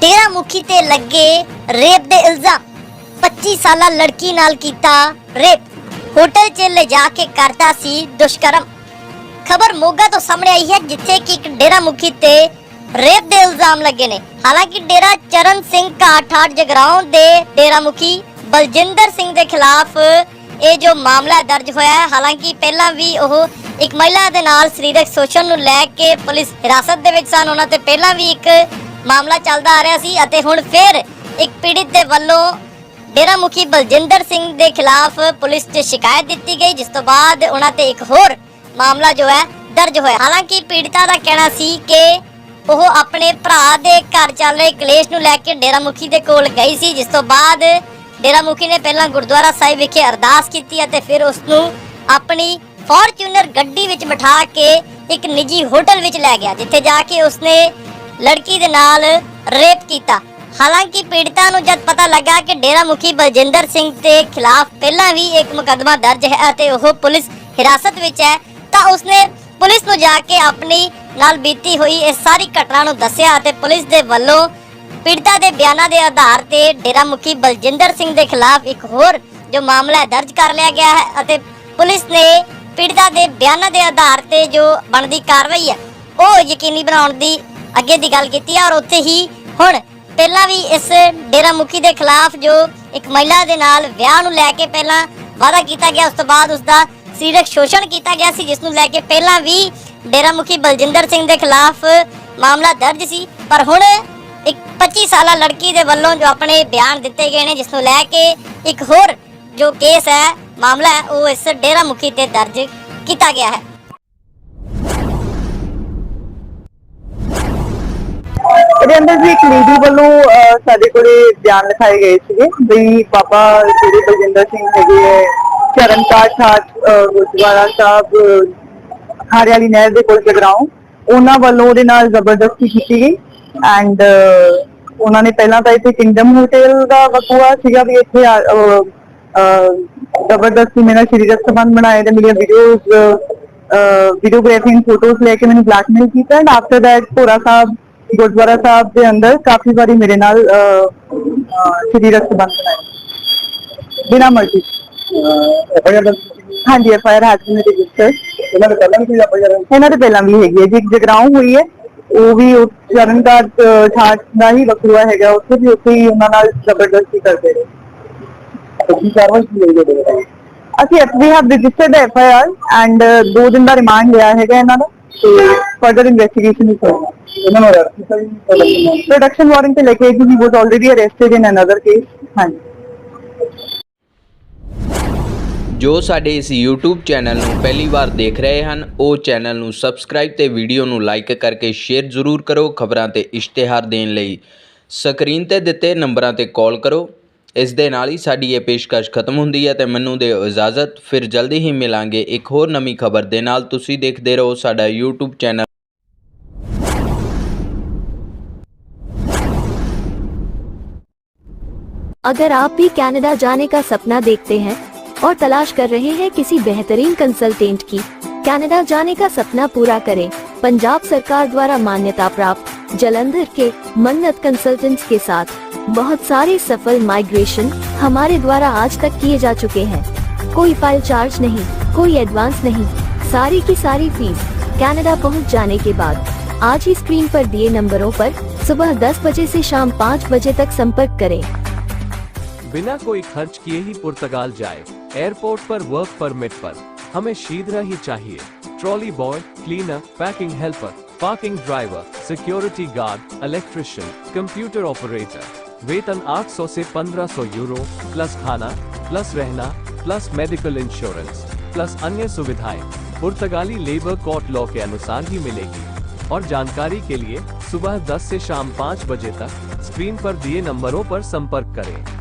ਡੇਰਾ ਮੁਖੀ ਤੇ ਲੱਗੇ ਰੇਪ ਦੇ ਇਲਜ਼ਾਮ। 25 ਸਾਲਾ ਲੜਕੀ ਨਾਲ ਕੀਤਾ ਰੇਪ। ਹੋਟਲ 'ਚ ਲਿਜਾ ਕੇ ਕਰਦਾ ਸੀ ਦੁਸ਼ਕਰਮ। ਖਬਰ ਮੋਗਾ ਤੋਂ ਸਾਹਮਣੇ ਆਈ ਹੈ, ਜਿੱਥੇ ਕਿ ਇੱਕ ਡੇਰਾ ਮੁਖੀ ਤੇ ਰੇਪ ਦੇ ਇਲਜ਼ਾਮ ਲੱਗੇ ਨੇ। ਹਾਲਾਂਕਿ ਡੇਰਾ ਚਰਨ ਸਿੰਘ ਕਾਠਾੜ ਜਗਰਾਉਂ ਦੇ ਡੇਰਾ ਮੁਖੀ ਬਲਜਿੰਦਰ ਸਿੰਘ ਦੇ ਖਿਲਾਫ ਇਹ ਜੋ ਮਾਮਲਾ ਦਰਜ ਹੋਇਆ ਹੈ, ਹਾਲਾਂਕਿ ਪਹਿਲਾਂ ਵੀ ਉਹ ਇੱਕ ਮਹਿਲਾ ਦੇ ਨਾਲ ਸਰੀਰਕ ਸ਼ੋਸ਼ਣ ਨੂੰ ਲੈ ਕੇ ਪੁਲਿਸ ਹਿਰਾਸਤ ਦੇ ਵਿੱਚ ਸਨ। ਉਹਨਾਂ ਤੇ ਪਹਿਲਾਂ ਵੀ ਇੱਕ ਮਾਮਲਾ ਚੱਲਦਾ ਆ ਰਿਹਾ ਸੀ ਅਤੇ ਹੁਣ ਫਿਰ ਇੱਕ ਪੀੜਿਤ ਦੇ ਵੱਲੋਂ ਡੇਰਾ ਮੁਖੀ ਬਲਜਿੰਦਰ ਸਿੰਘ ਦੇ ਖਿਲਾਫ ਪੁਲਿਸ 'ਚ ਸ਼ਿਕਾਇਤ ਦਿੱਤੀ ਗਈ, ਜਿਸ ਤੋਂ ਬਾਅਦ ਉਹਨਾਂ ਤੇ ਇੱਕ ਹੋਰ ਮਾਮਲਾ ਜੋ ਹੈ ਦਰਜ ਹੋਇਆ। ਹਾਲਾਂਕਿ ਪੀੜਤਾ ਦਾ ਕਹਿਣਾ ਸੀ ਕਿ ਉਹ ਆਪਣੇ ਭਰਾ ਦੇ ਘਰ ਚੱਲ ਰਹੇ ਕਲੇਸ਼ ਨੂੰ ਲੈ ਕੇ ਡੇਰਾ ਮੁਖੀ ਦੇ ਕੋਲ ਗਈ ਸੀ, ਜਿਸ ਤੋਂ ਬਾਅਦ ਡੇਰਾ ਮੁਖੀ ਨੇ ਪਹਿਲਾਂ ਗੁਰਦੁਆਰਾ ਸਾਹਿਬ ਵਿਖੇ ਅਰਦਾਸ ਕੀਤੀ ਅਤੇ ਫਿਰ ਉਸ ਨੂੰ ਆਪਣੀ ਫੋਰਚੂਨਰ ਗੱਡੀ ਵਿੱਚ ਬਿਠਾ ਕੇ ਇੱਕ ਨਿੱਜੀ ਹੋਟਲ ਵਿੱਚ ਲੈ ਗਿਆ, ਜਿੱਥੇ ਜਾ ਕੇ ਉਸਨੇ ਲੜਕੀ ਦੇ ਨਾਲ ਰੇਪ ਕੀਤਾ। ਹਾਲਾਂਕਿ ਪੀੜਤਾ ਨੂੰ ਜਦ ਪਤਾ ਲੱਗਾ ਕਿ ਡੇਰਾ ਮੁਖੀ ਬਲਜਿੰਦਰ ਸਿੰਘ ਦੇ ਖਿਲਾਫ ਪਹਿਲਾਂ ਵੀ ਇੱਕ ਮੁਕੱਦਮਾ ਦਰਜ ਹੈ ਅਤੇ ਉਹ ਪੁਲਿਸ ਹਿਰਾਸਤ ਵਿੱਚ ਹੈ, ਤਾਂ ਉਸਨੇ ਪੁਲਿਸ ਨੂੰ ਜਾ ਕੇ ਆਪਣੀ ਨਾਲ ਬੀਤੀ ਹੋਈ ਇਸ ਸਾਰੀ ਘਟਨਾ ਨੂੰ ਦੱਸਿਆ ਅਤੇ ਪੁਲਿਸ ਦੇ ਵੱਲੋਂ ਪੀੜਤਾ ਦੇ ਬਿਆਨਾਂ ਦੇ ਆਧਾਰ ਤੇ ਡੇਰਾ ਮੁਖੀ ਬਲਜਿੰਦਰ ਸਿੰਘ ਦੇ ਖਿਲਾਫ ਇੱਕ ਹੋਰ ਜੋ ਮਾਮਲਾ ਦਰਜ ਕਰ ਲਿਆ ਗਿਆ ਹੈ ਅਤੇ ਪੁਲਿਸ ਨੇ ਪੀੜਤਾ ਦੇ ਬਿਆਨਾਂ ਦੇ ਆਧਾਰ ਤੇ ਜੋ ਬਣਦੀ ਕਾਰਵਾਈ ਹੈ, ਉਹ ਯਕੀਨੀ ਬਣਾਉਣ ਦੀ ਅੱਗੇ ਦੀ ਗੱਲ ਕੀਤੀ ਹੈ ਔਰ ਉੱਥੇ ਹੀ ਹੁਣ ਪਹਿਲਾਂ ਵੀ ਇਸ ਡੇਰਾ ਮੁਖੀ ਦੇ ਖਿਲਾਫ ਜੋ ਇੱਕ ਮਹਿਲਾ ਦੇ ਨਾਲ ਵਿਆਹ ਨੂੰ ਲੈ ਕੇ ਪਹਿਲਾਂ ਵਾਅਦਾ ਕੀਤਾ ਗਿਆ, ਉਸ ਤੋਂ ਬਾਅਦ ਉਸ ਦਾ ਸਰੀਰਕ ਸ਼ੋਸ਼ਣ ਕੀਤਾ ਗਿਆ ਸੀ, ਜਿਸ ਨੂੰ ਲੈ ਕੇ ਪਹਿਲਾਂ ਵੀ ਡੇਰਾ ਮੁਖੀ ਬਲਜਿੰਦਰ ਸਿੰਘ ਦੇ ਖਿਲਾਫ ਮਾਮਲਾ ਦਰਜ ਸੀ। ਪਰ ਹੁਣ ਇੱਕ 25 ਸਾਲਾ ਲੜਕੀ ਦੇ ਵੱਲੋਂ ਜੋ ਆਪਣੇ ਬਿਆਨ ਦਿੱਤੇ ਗਏ ਨੇ, ਜਿਸ ਨੂੰ ਲੈ ਕੇ ਇੱਕ ਹੋਰ ਜੋ ਕੇਸ ਹੈ, ਮਾਮਲਾ ਹੈ, ਉਹ ਇਸ ਡੇਰਾ ਮੁਖੀ ਤੇ ਦਰਜ ਕੀਤਾ ਗਿਆ ਹੈ। ਇਹਦੇ ਅੰਦਰ ਜੀ ਇੱਕ ਲੇਡੀ ਵੱਲੋਂ ਸਾਡੇ ਕੋਲੇ ਬਿਆਨ ਲਿਖਾਏ ਗਏ ਸੀਗੇ ਵੀ ਪਾਪਾ ਜਿਹੜੇ ਬਲਜਿੰਦਰ ਸਿੰਘ ਹੈਗੇ ਹੈ ਚਰਨਕਾਰ ਠਾਠ ਗੁਰਦੁਆਰਾ ਸਾਹਿਬ ਅਹ, ਨਹਿਰ ਦੇ ਕੋਲ ਜਗਰਾਉਂ। ਉਹਨਾਂ ਵੱਲੋਂ ਉਹਦੇ ਨਾਲ ਜ਼ਬਰਦਸਤੀ ਕੀਤੀ ਗਈ ਐਂਡ ਉਹਨਾਂ ਨੇ ਪਹਿਲਾਂ ਤਾਂ ਇੱਥੇ ਕਿੰਗਡਮ ਹੋਟਲ ਦਾ ਵਕੂਆ ਸੀਗਾ ਵੀ ਇੱਥੇ ਜ਼ਬਰਦਸਤੀ ਮੇਰੇ ਸਰੀਰਕ ਸੰਬੰਧ ਬਣਾਏ ਤੇ ਮੇਰੀਆਂ ਵੀਡੀਓਜ਼ ਵੀਡੀਓਗ੍ਰਾਫਿੰਗ ਫੋਟੋਜ਼ ਲੈ ਕੇ ਮੈਨੂੰ ਬਲੈਕਮੇਲ ਕੀਤਾ and after that Bhora Sahib gurdwara Sahib ਦੇ ਅੰਦਰ ਕਾਫੀ ਵਾਰੀ ਮੇਰੇ ਨਾਲ ਸਰੀਰਕ ਸੰਬੰਧ ਬਣਾਏ ਬਿਨਾਂ ਮਰਜ਼ੀ। ਹਾਂਜੀ F I R has been registered ਇਹਨਾਂ ਦੇ ਪਹਿਲਾਂ ਵੀ ਕੋਈ ਆਪਾਂ ਜਰਾ ਇਹਨਾਂ ਦੇ ਪਹਿਲਾਂ ਵੀ ਹੈਗੀ ਹੈ ਜੀ। ਜਗਰਾਉਂ ਹੋਈ ਹੈ। ਉਹ ਵੀ ਉਹ ਚਰਨਦਾਰ ਠਾਠ ਦਾ ਹੀ ਵਕੂਆ ਹੈਗਾ। ਉੱਥੇ ਵੀ ਉੱਥੇ ਹੀ ਉਹਨਾਂ ਨਾਲ ਜ਼ਬਰਦਸਤੀ ਕਰਦੇ ਰਹੇ। ਕੀ ਕਾਰਵਾਈ ਕੀ ਹੋਈ ਵੱਲੋਂ? ਅਸੀਂ ਵੀ have registered F I R and ਦੋ ਦਿਨ ਦਾ ਰਿਮਾਂਡ ਲਿਆ ਹੈਗਾ ਇਹਨਾਂ ਦਾ। ਤੇ ਫਰਦਰ ਇਨਵੈਸਟੀਗੇਸ਼ਨ ਵੀ ਕਰਨਾ ਪ੍ਰੋਡਕਸ਼ਨ ਵਾਰੰਟ ਤੇ ਲੈ ਕੇ ਜੀ was already arrested in another case ਹਾਂਜੀ। ਜੋ ਸਾਡੇ ਇਸ YouTube ਚੈਨਲ ਨੂੰ ਪਹਿਲੀ ਵਾਰ ਦੇਖ ਰਹੇ ਹਨ, ਉਹ ਚੈਨਲ ਨੂੰ ਸਬਸਕ੍ਰਾਈਬ ਤੇ ਵੀਡੀਓ ਨੂੰ ਲਾਈਕ ਕਰਕੇ ਸ਼ੇਅਰ ਜ਼ਰੂਰ ਕਰੋ, ਖਬਰਾਂ ਤੇ ਇਸ਼ਤਿਹਾਰ ਦੇਣ ਲਈ। ਸਕਰੀਨ ਤੇ ਦਿੱਤੇ ਨੰਬਰਾਂ ਤੇ ਕਾਲ ਕਰੋ। ਇਸ ਦੇ ਨਾਲ ਹੀ ਸਾਡੀ ਇਹ ਪੇਸ਼ਕਸ਼ ਖਤਮ ਹੁੰਦੀ ਹੈ ਤੇ ਮੈਨੂੰ ਦਿਓ ਇਜਾਜ਼ਤ ਫਿਰ ਜਲਦੀ ਹੀ ਮਿਲਾਂਗੇ ਇੱਕ ਹੋਰ ਨਵੀਂ ਖਬਰ ਦੇ ਨਾਲ ਤੁਸੀਂ ਦੇਖਦੇ ਰਹੋ ਸਾਡਾ YouTube ਚੈਨਲ अगर आप भी कनाडा जाने का सपना देखते हैं और तलाश कर रहे हैं किसी बेहतरीन कंसल्टेंट की कनाडा जाने का सपना पूरा करें पंजाब सरकार द्वारा मान्यता प्राप्त जलंधर के मन्नत कंसल्टेंट्स के साथ बहुत सारे सफल माइग्रेशन हमारे द्वारा आज तक किए जा चुके हैं। कोई फ़ाइल चार्ज नहीं, कोई एडवांस नहीं। सारी की सारी फ़ीस कनाडा पहुँच जाने के बाद। आज ही स्क्रीन पर दिए नंबरों पर सुबह 10 बजे से शाम 5 बजे तक संपर्क करें। बिना कोई खर्च किए ही पुर्तगाल जाए। एयरपोर्ट पर वर्क परमिट पर। हमें शीघ्र ही चाहिए। Trolley boy cleaner packing helper parking driver security guard electrician computer operator वेतन 800 से 1500 यूरो प्लस खाना प्लस रहना प्लस मेडिकल इंश्योरेंस प्लस अन्य सुविधाएँ। पुर्तगाली लेबर कोर्ट लॉ के अनुसार ही मिलेगी। और जानकारी के लिए सुबह 10 से शाम 5 बजे तक स्क्रीन पर दिए नंबरों पर संपर्क करें।